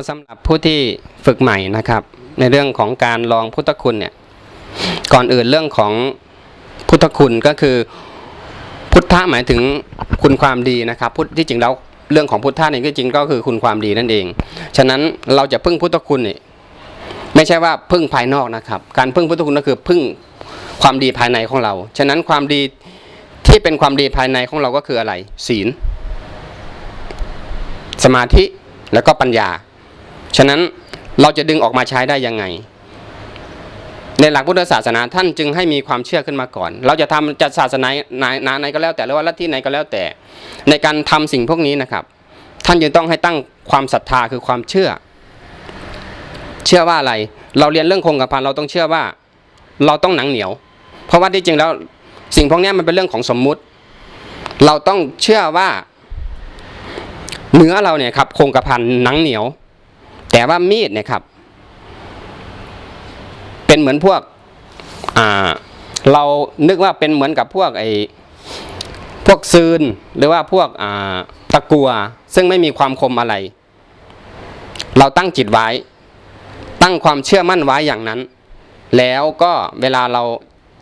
็สำหรับผู้ที่ฝึกใหม่นะครับ ในเรื่องของการลองพุทธคุณเนี่ยก่อนอื่นเรื่องของพุทธคุณก็คือ พุทธะหมายถึงคุณความดีนะครับ พุทธที่จริงแล้วเรื่องของพุทธะเนี่ยที่จริงก็คือคุณความดีนั่นเอง ฉะนั้นเราจะพึ่งพุทธคุณเนี่ยไม่ใช่ว่าพึ่งภายนอกนะครับ การพึ่งพุทธคุณก็คือพึ่งความดีภายในของเรา ฉะนั้นความดีที่เป็นความดีภายในของเราก็คืออะไร ศีล สมาธิแล้วก็ปัญญา ฉะนั้นเราจะดึงออกมาใช้ได้ยังไง ในหลักพุทธศาสนาท่านจึงให้มีความเชื่อขึ้นมาก่อน เราจะทำจะศาสนาไหนไหนไหนก็แล้วแต่หรือว่าลัทธิไหนก็แล้วแต่ ในการทำสิ่งพวกนี้นะครับ ท่านจึงต้องให้ตั้งความศรัทธาคือความเชื่อ เชื่อว่าอะไร เราเรียนเรื่องคงกระพันเราต้องเชื่อว่า เราต้องหนังเหนียว เพราะว่าที่จริงแล้วสิ่งพวกนี้มันเป็นเรื่องของสมมุติ เราต้องเชื่อว่าเนื้อเราเนี่ยครับคงกระพันหนังเหนียว แต่ว่ามีดเนี่ยครับ เป็นเหมือนพวกอ่าเรานึกว่าเป็นเหมือนกับพวกไอ้พวกซืนหรือว่าพวกอ่าตะกัว ซึ่งไม่มีความคมอะไร เราตั้งจิตไว้ ตั้งความเชื่อมั่นไว้อย่างนั้น แล้วก็เวลาเรา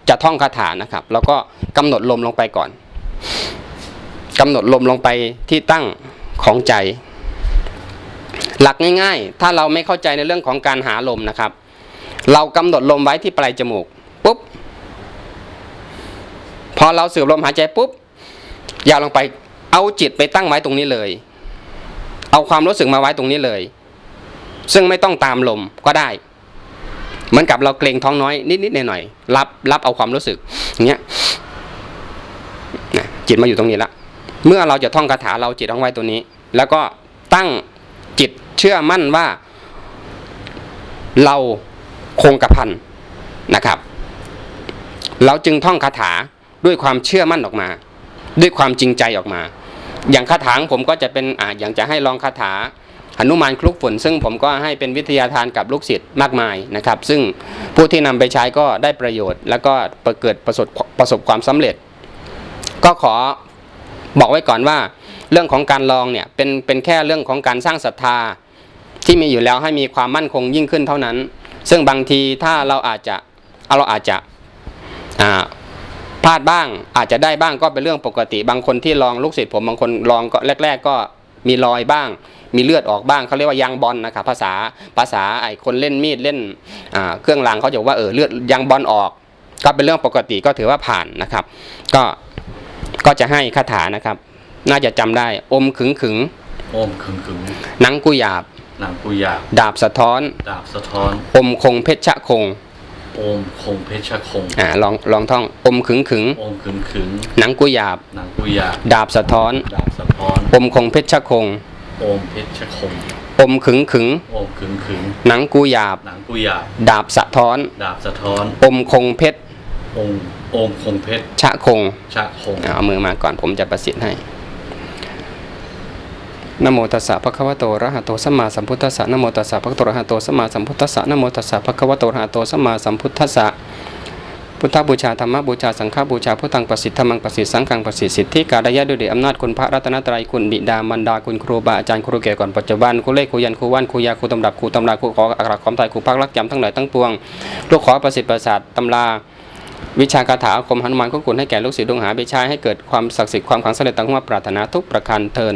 จะท่องคาถานะครับเราก็กำหนดลมลงไปก่อนกำหนดลมลงไปที่ตั้งของใจ หลักง่ายๆ ถ้าเราไม่เข้าใจในเรื่องของการหาลมนะครับ เรากำหนดลมไว้ที่ปลายจมูกปุ๊บพอเราสูบลมหายใจปุ๊บยาวลงไปเอาจิตไปตั้งไว้ตรงนี้เลย เอาความรู้สึกมาไว้ตรงนี้เลย ซึ่งไม่ต้องตามลมก็ได้เหมือนกับเราเกรงท้องน้อยนิดๆหน่อยๆรับรับเอาความรู้สึกเงี้ยจิตมาอยู่ตรงนี้ละเมื่อเราจะท่องคาถาเราจิตเอาไว้ตัวนี้ แล้วก็ตั้ง เชื่อมั่นว่าเราคงกระพันนะครับ เราจึงท่องคาถาด้วยความเชื่อมั่นออกมา ด้วยความจริงใจออกมา อย่างคาถางผมก็จะเป็นอ่าอย่างจะให้ลองคาถาหนุมานคลุกฝนซึ่งผมก็ให้เป็นวิทยาทานกับลูกศิษย์มากมายนะครับ ซึ่งผู้ที่นำไปใช้ก็ได้ประโยชน์ แล้วก็เกิดประสบประสบความสำเร็จ ก็ขอบอกไว้ก่อนว่า เรื่องของการลองเนี่ยเป็นเป็นแค่เรื่องของการสร้างศรัทธา ที่มีอยู่แล้วให้มีความมั่นคงยิ่งขึ้นเท่านั้น ซึ่งบางทีถ้าเราอาจจะเราอาจจะอ่าพลาดบ้างอาจจะได้บ้างก็เป็นเรื่องปกติ บางคนที่ลองลูกศิษย์ผมบางคนลองก็แรก ๆ ก็มีรอยบ้าง มีเลือดออกบ้างเขาเรียกว่ายางบอลนะครับภาษาภาษาไอ้คนเล่นมีดเล่นอ่าเครื่องรางเขาจะบอกว่าเออเลือดยางบอลออก ก็เป็นเรื่องปกติก็ถือว่าผ่านนะครับ ก็ก็จะให้คาถานะครับ น่าจะจำได้ อมขึงขึงโอมขึงขึงหนังกุหยาบ หนังกุยาบดาบสะท้อน ดาบสะท้อน อมคงเพชรชะคงโอมคงเพชรคงอ่าลองลองท่องอมขึงขึงโอมขึงขึงหนังกุหยาบ หนังกุยาบดาบสะท้อน ดาบสะท้อน อมคงเพชรชะคง โอมเพชรคง อมขึงขึงโอมขึงขึงหนังกุหยาบ หนังกุยาบ ดาบสะท้อน ดาบสะท้อน อมคงเพชรโอมโอมคงเพชรชะคงชะคงอ่าเอามือมาก่อนผมจะประสิทธิ์ให้ นโมตัสสะภะคะวะโตอะระหะโตสัมมาสัมพุทธัสสะนโมตัสสะภะคะวะโตอะระหะโตสัมมาสัมพุทธัสสะนโมตัสสะภะคะวะโตอะระหะโตสัมมาสัมพุทธัสสะพุทธบูชาธรรมบูชาสังฆบูชาพุทธังประสิทธิ์ธรรมังประสิทธิ์สังฆังประสิทธิ์สิทธิการยะด้วยเดชอำนาจคุณพระรัตนตรัยคุณบิดามารดาคุณครูบาอาจารย์ครูแก่ก่อนปัจจุบันครูเลขครูยันครูว่านครูยาครูตำรับครูตำราครูขออักขระความไทยครูพักรักจำทั้งหลายทั้งปวงลูกขอประสิทธิ์ประสาทตำราวิชาคาถาคมหนุมานก็กุลให้แก่ลูกศิษย์ลูกหาไปใช้ให้เกิดความศักดิ์สิทธิ์ความขลังสำเร็จตามควาปรารถนาทุกประการเทิน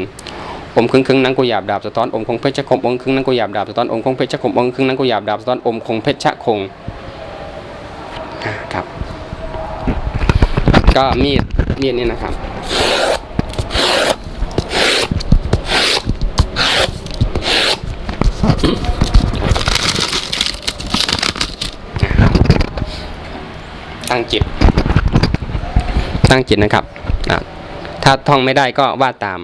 อมครึงครึงนังกุหยาบดาบสะท้อนอมคงเพชรคมองค์ครึงนังกุหยาบดาบสะท้อนอมคงเพชรคมองค์ครึงนังกุหยาบดาบสะท้อนอมคงเพชรคงครับ ก็มีดมีดนี่นะครับตั้งจิตตั้งจิตนะครับถ้าท่องไม่ได้ก็วาดตาม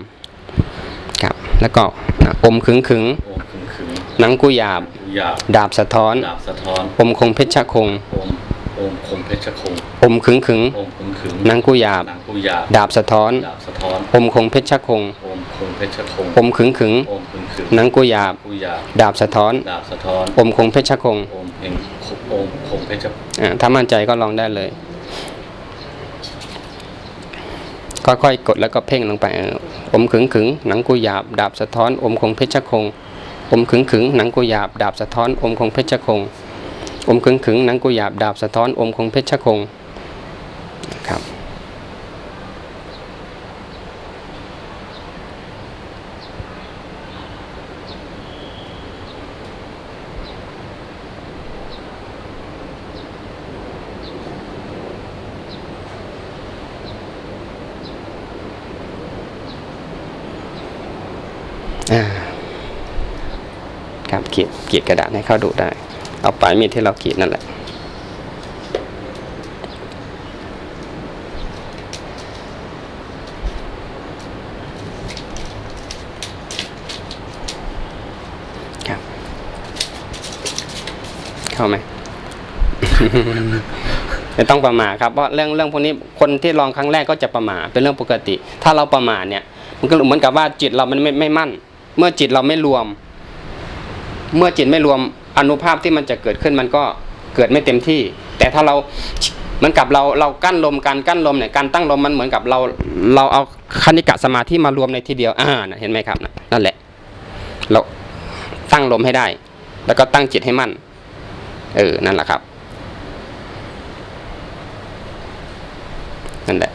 แล้วก็อะอมขึงขึงโอมขึงขึงหนังกุหยาบกุยาบดาบสะท้อน ดาบสะท้อนอมคงเพชรคงโอมโอมคงเพชรคงอมขึงขึงโอมขึงขึงหนังกุหยาบ หนังกุยาบดาบสะท้อน ดาบสะท้อนอมคงเพชรคงโอมคงเพชรคงอมขึงขึงโอมขึงขึงหนังกุหยาบ กุยาบดาบสะท้อน ดาบสะท้อนอมคงเพชรคงโอมเองโอมคงเพชรอะถ้ามั่นใจก็ลองได้เลยค่อยๆกดแล้วก็เพ่งลงไปเอมขึงขึงหนังกุหยาบดาบสะท้อน อมคงเพชรคง อมขึงขึงหนังกุหยาบดาบสะท้อน อมคงเพชรคง อมขึงขึงหนังกุหยาบดาบสะท้อน อมคงเพชรคงครับ ครับขีดขีดกระดาษให้เขาดูได้ เอาปลายมีดที่เราขีดนั่นแหละครับเข้าไหมไม่ต้องประมาทครับเพราะเรื่องเรื่องพวกนี้คนที่ลองครั้งแรกก็จะประมาทเป็นเรื่องปกติ ถ้าเราประมาทเนี่ย มันก็เหมือนกับว่าจิตเรามันไม่ไม่มั่น เมื่อจิตเราไม่รวม เมื่อจิตไม่รวมอนุภาพที่มันจะเกิดขึ้นมันก็เกิดไม่เต็มที่ แต่ถ้าเราเหมือนกับเราเรากั้นลมการกั้นลมเนี่ยการตั้งลมมันเหมือนกับเราเราเอาคณิกะสมาธิมารวมในทีเดียวอ่านะเห็นไหมครับนะนั่นแหละ เราตั้งลมให้ได้ แล้วก็ตั้งจิตให้มั่น เออนั่นแหละครับนั่นแหละ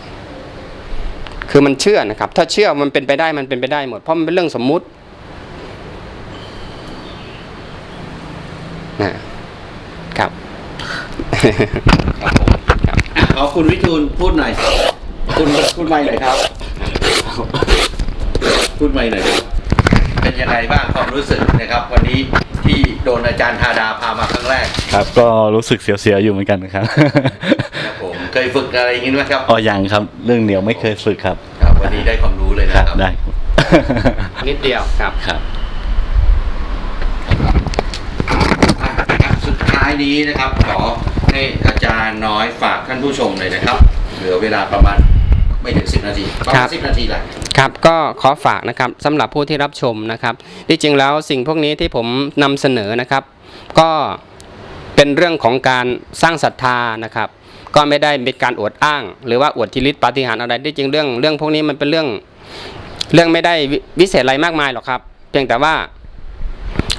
คือมันเชื่อนะครับ ถ้าเชื่อมันเป็นไปได้มันเป็นไปได้หมดเพราะมันเป็นเรื่องสมมุติ นะครับ ครับผมครับขอคุณวิทูลพูดหน่อย คุณพูดไม่หน่อยครับ พูดไม่หน่อยครับ เป็นยังไงบ้างความรู้สึกนะครับ วันนี้ที่โดนอาจารย์ธาดาพามาครั้งแรก ครับก็รู้สึกเสียวๆอยู่เหมือนกันครับครับผมเคยฝึกอะไรอย่างนี้ไหมครับอ๋อยังครับ เรื่องเหนียวไม่เคยฝึกครับ ครับ วันนี้ได้ความรู้เลยคนะรับครับได้นิดเดียวครับครับ อะสุด ท้ายนี้นะครับ ขอให้อาจารย์น้อยฝากท่านผู้ชมเลยนะครับ เหลือเวลาประมาณไม่ถึงสิบนาทีประคมารัณบสิบนาทีแหละครับก็ขอฝากนะครับสำหรับผู้ที่รับชมนะครับที่จริงแล้วสิ่งพวกนี้ที่ผมนำเสนอนะครับ ก็เป็นเรื่องของการสร้างศรัทธานะครับ ก็ไม่ได้เป็นการอวดอ้าง หรือว่าอวดทิฤทธิปาฏิหาริย์อะไรที่จริงเรื่องเรื่องพวกนี้มันเป็นเรื่อง เรื่องไม่ได้วิวิเศษอะไรมากมายหรอกครับ เพียงแต่ว่า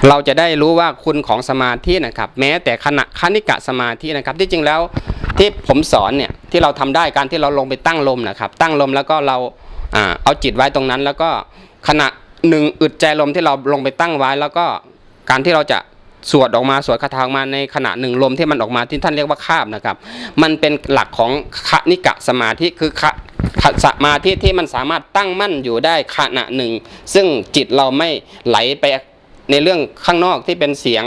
เราจะได้รู้ว่าคุณของสมาธินะครับ แม้แต่ขณะคณิกะสมาธินะครับ ที่จริงแล้วที่ผมสอนเนี่ยที่เราทำได้การที่เราลงไปตั้งลมนะครับ ตั้งลมแล้วก็เราเอาจิตไว้ตรงนั้น แล้วก็ขณะหนึ่งอึดใจลมที่เราลงไปตั้งไว้ แล้วก็การที่เราจะสวดออกมาสวดคาถาออกมาในขณะหนึ่งลมที่มันออกมาที่ท่านเรียกว่าคาบนะครับ มันเป็นหลักของคณิกะสมาธิคือคะคะสมาธิที่มันสามารถตั้งมั่นอยู่ได้ขณะหนึ่ง ซึ่งจิตเราไม่ไหลไป ในเรื่องข้างนอกที่เป็นเสียง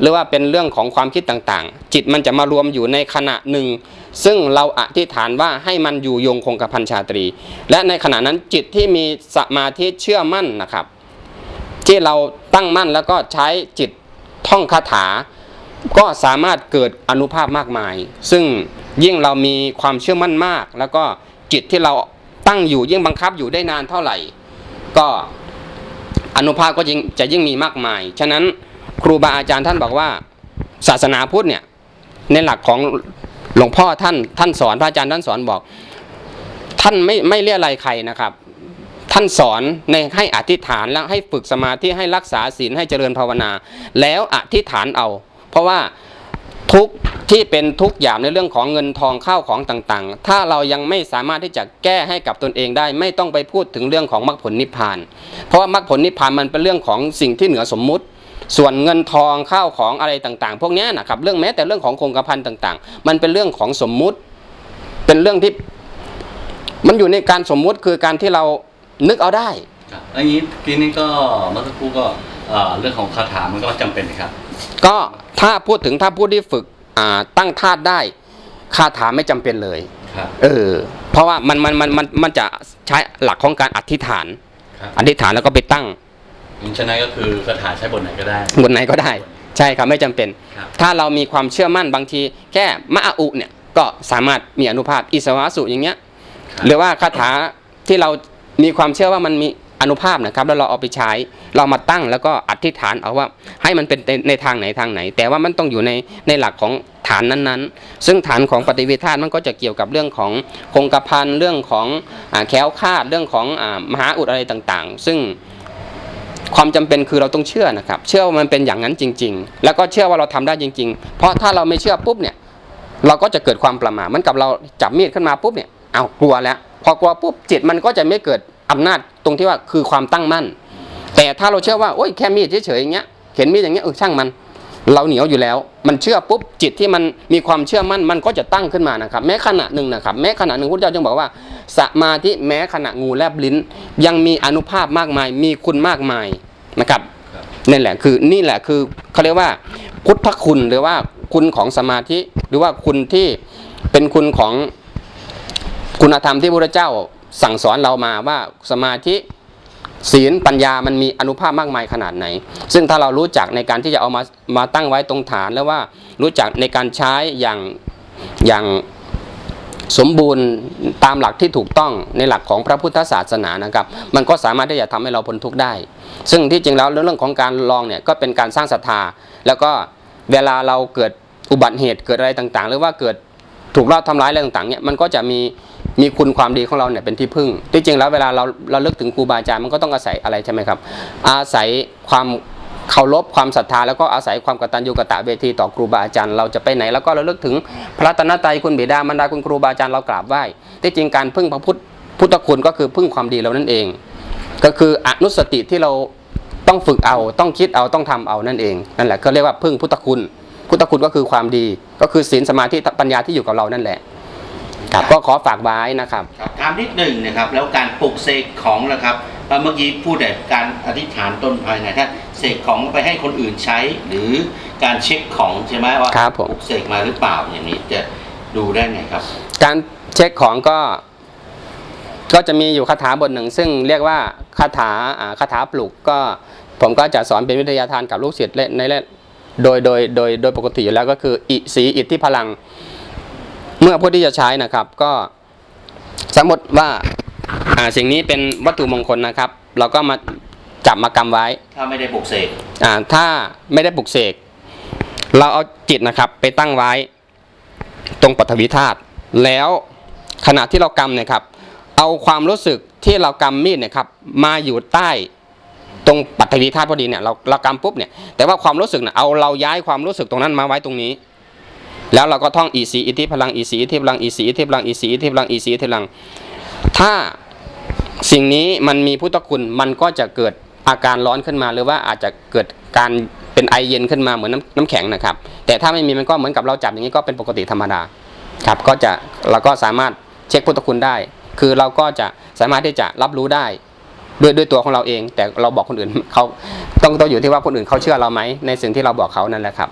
หรือว่าเป็นเรื่องของความคิดต่างๆ จิตมันจะมารวมอยู่ในขณะหนึ่ง ซึ่งเราอธิษฐานว่าให้มันอยู่ยงคงกับพันชาตรี และในขณะนั้นจิตที่มีสมาธิเชื่อมั่นนะครับ ที่เราตั้งมั่นแล้วก็ใช้จิตท่องคาถา ก็สามารถเกิดอนุภาพมากมาย ซึ่งยิ่งเรามีความเชื่อมั่นมาก แล้วก็จิตที่เราตั้งอยู่ยิ่งบังคับอยู่ได้นานเท่าไหร่ ก็ อนุภาพก็ยิ่งจะยิ่งมีมากมาย ฉะนั้นครูบาอาจารย์ท่านบอกว่า ศาสนาพุทธเนี่ยในหลักของหลวงพ่อท่านท่านสอนพระอาจารย์ท่านสอนบอก ท่านไม่ไม่เรียอะไรใครนะครับ ท่านสอนในให้อธิษฐานแล้วให้ฝึกสมาธิให้รักษาศีลให้เจริญภาวนา แล้วอธิษฐานเอา เพราะว่า ทุกข์ที่เป็นทุกข์อย่างในเรื่องของเงินทองข้าวของต่างๆ ถ้าเรายังไม่สามารถที่จะแก้ให้กับตนเองได้ ไม่ต้องไปพูดถึงเรื่องของมรรคผลนิพพาน เพราะว่ามรรคผลนิพพานมันเป็นเรื่องของสิ่งที่เหนือสมมุติ ส่วนเงินทองข้าวของอะไรต่างๆ พวกเนี้ยนะครับเรื่องแม้แต่เรื่องของคงกระพันต่างๆ มันเป็นเรื่องของสมมุติ เป็นเรื่องที่มันอยู่ในการสมมุติคือการที่เรานึกเอาได้ครับอันนี้ทีนี้ก็เมื่อสักครู่ก็เอ่อเรื่องของคาถามันก็จำเป็นนะครับ ก็ ถ้าพูดถึงถ้าผู้ที่ฝึกอ่าตั้งธาตุได้คาถาไม่จำเป็นเลยครับเออ เพราะว่ามันมันมันมันมันจะใช้หลักของการอธิษฐานครับอธิษฐานแล้วก็ไปตั้งฉะนั้นก็คือคาถาใช้บทไหนก็ได้บนไหนก็ได้ ใช่ครับไม่จำเป็นครับถ้าเรามีความเชื่อมั่นบางที แค่มะอาอุเนี่ยก็สามารถมีอนุภาพอิสวาสุอย่างเงี้ยครับหรือว่าคาถาที่เรามีความเชื่อว่ามันมี อนุภาพนะครับ แล้วเราเอาไปใช้ เรามาตั้งแล้วก็อธิษฐานเอาว่าให้มันเป็นในทางไหนทางไหน แต่ว่ามันต้องอยู่ในในหลักของฐานนั้นๆ ซึ่งฐานของปฏิเวทธาตุมันก็จะเกี่ยวกับเรื่องของคงกระพันเรื่องของอแค้วคาดเรื่องของอมหาอุดอะไรต่างๆ ซึ่งความจำเป็นคือเราต้องเชื่อนะครับ เชื่อว่ามันเป็นอย่างนั้นจริง ๆ แล้วก็เชื่อว่าเราทำได้จริง ๆ เพราะถ้าเราไม่เชื่อปุ๊บเนี่ย เราก็จะเกิดความประมาทมือนกับเราจับมีดขึ้นมาปุ๊บเนี่ยเอากลัวแล้ว พอกลัวปุ๊บจิตมันก็จะไม่เกิด อำนาจตรงที่ว่าคือความตั้งมั่น แต่ถ้าเราเชื่อว่าโอ้ยแค่มีดเฉยๆอย่างเงี้ยเห็นมีดอย่างเงี้ยเออช่างมัน เราเหนียวอยู่แล้ว มันเชื่อปุ๊บจิตที่มันมีความเชื่อมั่นมันก็จะตั้งขึ้นมานะครับ แม้ขณะหนึ่งนะครับ แม้ขณะหนึ่งพระเจ้าจึงบอกว่าสมาธิแม้ขณะงูแลบลิ้น ยังมีอนุภาพมากมาย มีคุณมากมายนะครับนั่แหละคือนี่แหละคือเขาเรียกว่าพุทธคุณหรือว่าคุณของสมาธิหรือว่าคุณที่เป็นคุณของคุณธรรมที่พระเจ้า สั่งสอนเรามาว่าสมาธิศีลปัญญามันมีอนุภาพมากมายขนาดไหน ซึ่งถ้าเรารู้จักในการที่จะเอามามาตั้งไว้ตรงฐานแล้วว่ารู้จักในการใช้อย่างอย่างสมบูรณ์ตามหลักที่ถูกต้องในหลักของพระพุทธศาสนานะครับ มันก็สามารถที่จะทำให้เราพ้นทุกข์ได้ ซึ่งที่จริงแล้วเรื่องของการลองเนี่ยก็เป็นการสร้างศรัทธา แล้วก็เวลาเราเกิดอุบัติเหตุเกิดอะไรต่างๆ หรือว่าเกิดถูกลอบทำร้ายอะไรต่างๆเนี่ยมันก็จะมี มีคุณความดีของเราเนี่ยเป็นที่พึ่งที่จริงแล้วเวลาเราเราเลิกถึงครูบาอาจารย์มันก็ต้องอาศัยอะไรใช่ไหมครับ อาศัยความเคารพความศรัทธาแล้วก็อาศัยความกตัญญูกตเวทีต่อครูบาอาจารย์เราจะไปไหนแล้วก็เราเลิกถึงพระตนตรัยคุณบิดามารดาคุณครูบาอาจารย์เรากราบไหว้ที่จริงการพึ่งพระพุทธพุทธคุณก็คือพึ่งความดีเรานั่นเอง ก็คืออนุสติที่เราต้องฝึกเอาต้องคิดเอาต้องทำเอานั่นเองนั่นแหละก็เรียกว่าพึ่งพุทธคุณพุทธคุณก็คือความดีก็คือศีลสมาธิปัญญาที่อยู่กับเรานั่นแหละ ครับก็ขอฝากไว้นะครับ ครับถามนิดหนึ่งนะครับ แล้วการปลุกเสกของนะครับเอ่อเมื่อกี้พูดแต่การอธิษฐานตนภายในถ้าเสกของไปให้คนอื่นใช้ หรือการเช็คของใช่ไหมว่าครับผม ปลุกเสกมาหรือเปล่าอย่างนี้จะดูได้ไงครับ การเช็คของก็ ก็จะมีอยู่คาถาบทหนึ่ง ซึ่งเรียกว่าคาถาอ่าคาถาปลุกก็ ผมก็จะสอนเป็นวิทยาทานกับลูกศิษย์และในและโดยโดยโดยโดยปกติอยู่แล้วก็คืออิสีอิทธิพลังเมื่อผู้ที่จะใช้นะครับ ก็สมมติว่าอ่าสิ่งนี้เป็นวัตถุมงคลนะครับ เราก็มาจับมากำไว้ ถ้าไม่ได้ปลุกเสกอ่าถ้าไม่ได้ปลุกเสกเราเอาจิตนะครับ ไปตั้งไว้ ตรงปฐวีธาตุแล้วขณะที่เรากำเนี่ยครับ เอาความรู้สึกที่เรากำมีดเนี่ยครับ มาอยู่ใต้ตรงปฐวีธาตุพอดีเนี่ยเราเรากำปุ๊บเนี่ยแต่ว่าความรู้สึกเนี่ยเอาเราย้ายความรู้สึกตรงนั้นมาไว้ตรงนี้ แล้วเราก็ท่องอีสีอิทธิพลังอีสีอิทธิพลังอีสีอิทธิพลังอีสีอิทธิพลังอีสีอิทธิพลัง ถ้าสิ่งนี้มันมีพุทธคุณมันก็จะเกิดอาการร้อนขึ้นมา หรือว่าอาจจะเกิดการเป็นไอเย็นขึ้นมาเหมือนน้ำน้ำแข็งนะครับ แต่ถ้าไม่มีมันก็เหมือนกับเราจับอย่างนี้ก็เป็นปกติธรรมดาครับก็จะเราก็สามารถเช็คพุทธคุณได้ คือเราก็จะสามารถที่จะรับรู้ได้ด้วยด้วยตัวของเราเอง แต่เราบอกคนอื่นเขาต้องต้องอยู่ที่ว่าคนอื่นเขาเชื่อเราไหมในสิ่งที่เราบอกเขานั่นแหละครับ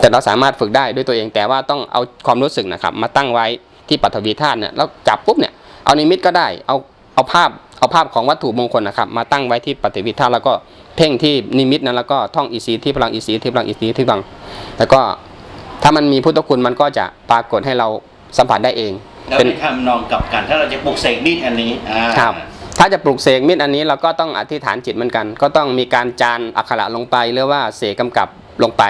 แต่เราสามารถฝึกได้ด้วยตัวเองแต่ว่าต้องเอาความรู้สึกนะครับ มาตั้งไว้ที่ปัทวีธาตุเนี่ยแล้วจับปุ๊บเนี่ยเอานิมิตก็ได้เอาเอาภาพเอาภาพของวัตถุมงคลนะครับ มาตั้งไว้ที่ปัทวีธาตุแล้วก็เพ่งที่นิมิตนั้นแล้วก็ท่องอีสีที่พลังอีสีที่พลังอีสีที่พลังแล้วก็ถ้ามันมีพุทธคุณมันก็จะปรากฏให้เราสัมผัสได้เองแล้วเป็นในทำนองกลับกันถ้าเราจะปลุกเสกมีดอันนี้อ่าครับถ้าจะปลุกเสกมิตรอันนี้เราก็ต้องอธิษฐานจิตเหมือนกัน ก็ต้องมีการจานอักขระลงไปหรือว่าเสกกำกับ ลงไป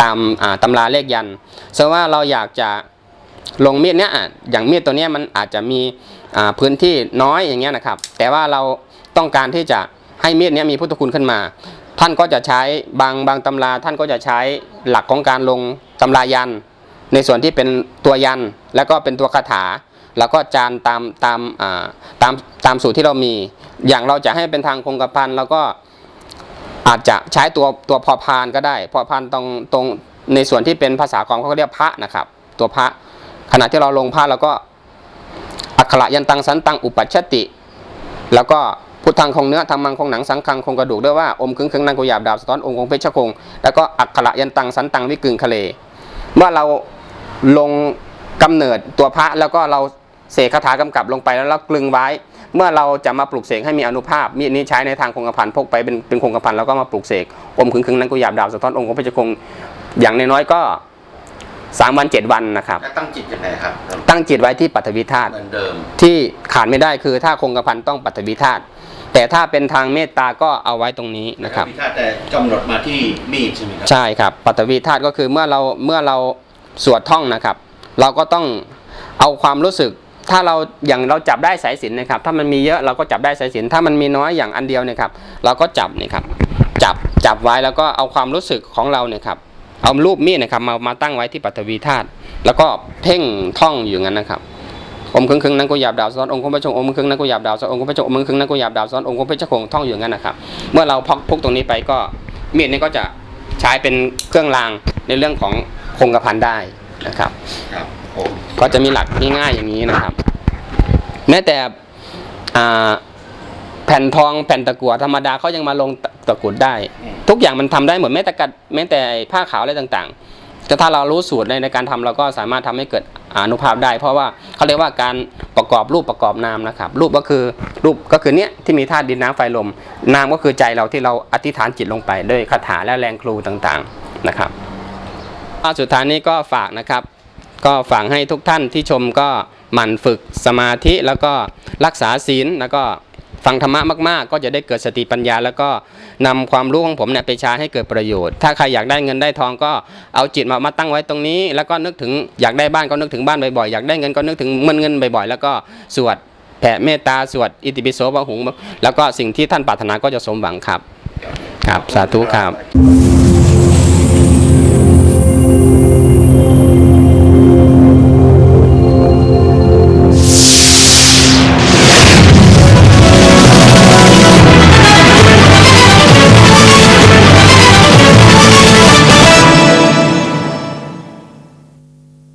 ตามตำราเลขยันเพราะว่าเราอยากจะลงมีดเนี้ยอย่างมีดตัวเนี้ยมันอาจจะมีพื้นที่น้อยอย่างเงี้ยนะครับ แต่ว่าเราต้องการที่จะให้มีดเนี้ยมีพุทธคุณขึ้นมา ท่านก็จะใช้บางบางตำราท่านก็จะใช้หลักของการลงตำรายัน ในส่วนที่เป็นตัวยันแล้วก็เป็นตัวคาถา แล้วก็จานตามตามตามตามสูตรที่เรามี อย่างเราจะให้เป็นทางคงกระพันแล้วก็ อาจจะใช้ตัวตัวพอพานก็ได้ พอพานตรงตรงในส่วนที่เป็นภาษาของเขาเรียกพระนะครับ ตัวพระขณะที่เราลงพระเราก็อักขระยันตังสันตังอุปัชชติ แล้วก็พุทธังคงเนื้อธรรมังคงหนังสังคังคงกระดูกด้วยว่าอมคึงคึงนางกุหยาบดาบสะท้อนองค์คงเพชรคง แล้วก็อักขระยันตังสันตังวิกึงคะเลเมื่อเราลงกำเนิดตัวพระแล้วก็เราเสกคาถากำกับลงไปแล้วเรากลึงไว้ เมื่อเราจะมาปลูกเสกให้มีอนุภาพ มีดนี้ใช้ในทางคงกระพันพกไปเป็นเป็นคงกระพันแล้วก็มาปลูกเสกอมขึงขึงนั้นกุหยาบดาบสะท้อนองค์ของพระเจ้าคงอย่างน้อยๆก็สามวันเจ็ดวันนะครับแล้วตั้งจิตยังไงครับ ตั้งจิตไว้ที่ปัทวิธาตุเหมือนเดิม ที่ขาดไม่ได้คือถ้าคงกระพันต้องปัทวิธาตุแต่ถ้าเป็นทางเมตตาก็เอาไว้ตรงนี้นะครับพิธาแต่กำหนดมาที่มีดใช่ไหมครับ ใช่ครับ ปัตตวีธาตุก็คือเมื่อเราเมื่อเราสวดท่องนะครับ เราก็ต้องเอาความรู้สึก ถ้าเราอย่างเราจับได้สายสินนะครับ ถ้ามันมีเยอะเราก็จับได้สายสินถ้ามันมีน้อยอย่างอันเดียวเนี่ยครับ เราก็จับนี่ครับ จับจับไว้แล้วก็เอาความรู้สึกของเราเนี่ยครับ เอารูปมีดนะครับมามาตั้งไว้ที่ปัตวีธาตุแล้วก็เพ่งท่องอยู่งั้นนะครับอมครึ่งครึ่งนั้นกูหยาบดาวซ้อนองค์พระชงองค์ครึ่งนั้นกูหยาบดาวซ้อนองค์พระชงองค์ครึ่งนั้นกูหยาบดาวซ้อนองค์พระชงท่องอยู่งั้นนะครับ เมื่อเราพกพกตรงนี้ไปก็มีดนี้ก็จะใช้เป็นเครื่องรางในเรื่องของคงกระพันได้นะครับครับ ก็จะมีหลักง่ายๆอย่างนี้นะครับ แม้แต่แผ่นทองแผ่นตะกั่วธรรมดาเขายังมาลงตะกุดได้ ทุกอย่างมันทำได้หมดแม้แต่กัดแม้แต่ผ้าขาวอะไรต่างๆแต่ถ้าเรารู้สูตรในในการทำเราก็สามารถทำให้เกิดอนุภาพได้ เพราะว่าเขาเรียกว่าการประกอบรูปประกอบนามนะครับ รูปก็คือรูปก็คือเนี้ยที่มีธาตุดินน้ำไฟลม นามก็คือใจเราที่เราอธิษฐานจิตลงไป ด้วยคาถาและแรงครูต่างๆนะครับอ่าสุดท้ายนี้ก็ฝากนะครับ ก็ฝากให้ทุกท่านที่ชมก็หมั่นฝึกสมาธิแล้วก็รักษาศีลแล้วก็ฟังธรรมะมากๆ ก็จะได้เกิดสติปัญญา แล้วก็นำความรู้ของผมเนี่ยไปใช้ให้เกิดประโยชน์ ถ้าใครอยากได้เงินได้ทองก็เอาจิตมามาตั้งไว้ตรงนี้ แล้วก็นึกถึงอยากได้บ้านก็นึกถึงบ้านบ่อยๆอยากได้เงินก็นึกถึงเงินเงินบ่อยๆแล้วก็สวดแผ่เมตตาสวดอิติปิโสบะหุงแล้วก็สิ่งที่ท่านปรารถนาก็จะสมหวังครับ ครับสาธุครับ